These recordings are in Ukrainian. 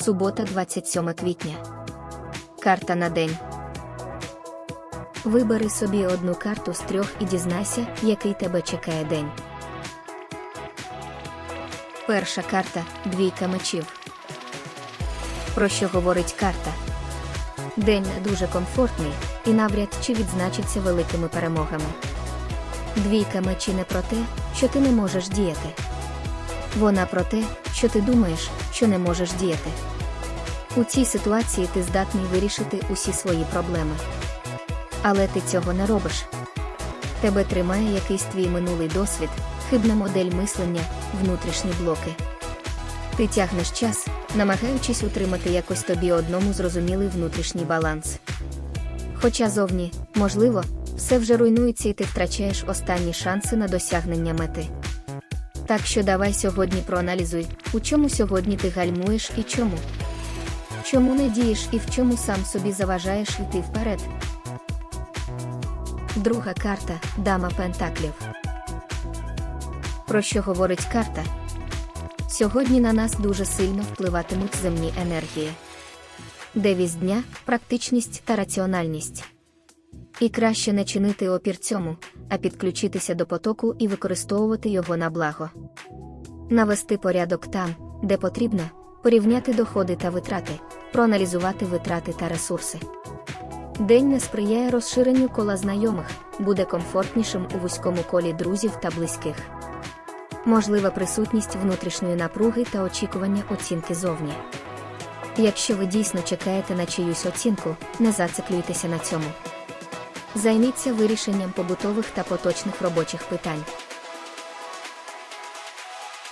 субота, 27 квітня. Карта на день. Вибери собі одну карту з трьох і дізнайся, який тебе чекає день. Перша карта двійка мечів. Про що говорить карта? День дуже комфортний і навряд чи відзначиться великими перемогами. Двійка мечі не про те, що ти не можеш діяти. Вона про те, що ти думаєш, що не можеш діяти. У цій ситуації ти здатний вирішити усі свої проблеми. Але ти цього не робиш. Тебе тримає якийсь твій минулий досвід, хибна модель мислення, внутрішні блоки. Ти тягнеш час, намагаючись утримати якось тобі одному зрозумілий внутрішній баланс. Хоча зовні, можливо, все вже руйнується і ти втрачаєш останні шанси на досягнення мети. Так що давай сьогодні проаналізуй, у чому сьогодні ти гальмуєш і чому. Чому не дієш і в чому сам собі заважаєш йти вперед. Друга карта Дама Пентаклів. Про що говорить карта? Сьогодні на нас дуже сильно впливатимуть земні енергії. Девіз дня практичність та раціональність. І краще не чинити опір цьому, а підключитися до потоку і використовувати його на благо. Навести порядок там, де потрібно, порівняти доходи та витрати, проаналізувати витрати та ресурси. День не сприяє розширенню кола знайомих, буде комфортнішим у вузькому колі друзів та близьких. Можлива присутність внутрішньої напруги та очікування оцінки зовні. Якщо ви дійсно чекаєте на чиюсь оцінку, не зациклюйтеся на цьому. Займіться вирішенням побутових та поточних робочих питань.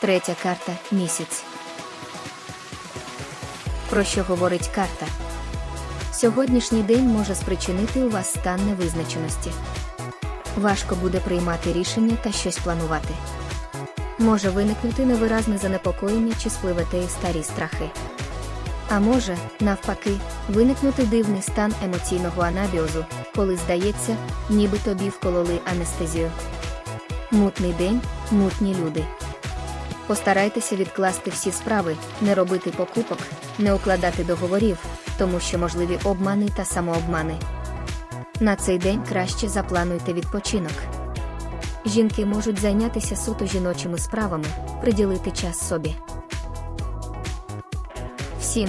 Третя карта місяць. Про що говорить карта? Сьогоднішній день може спричинити у вас стан невизначеності. Важко буде приймати рішення та щось планувати. Може виникнути невиразне занепокоєння чи спливете старі страхи. А може, навпаки, виникнути дивний стан емоційного анабіозу, коли здається, ніби тобі вкололи анестезію. Мутний день, мутні люди. Постарайтеся відкласти всі справи, не робити покупок, не укладати договорів, тому що можливі обмани та самообмани. На цей день краще заплануйте відпочинок. Жінки можуть зайнятися суто жіночими справами, приділити час собі. Всім,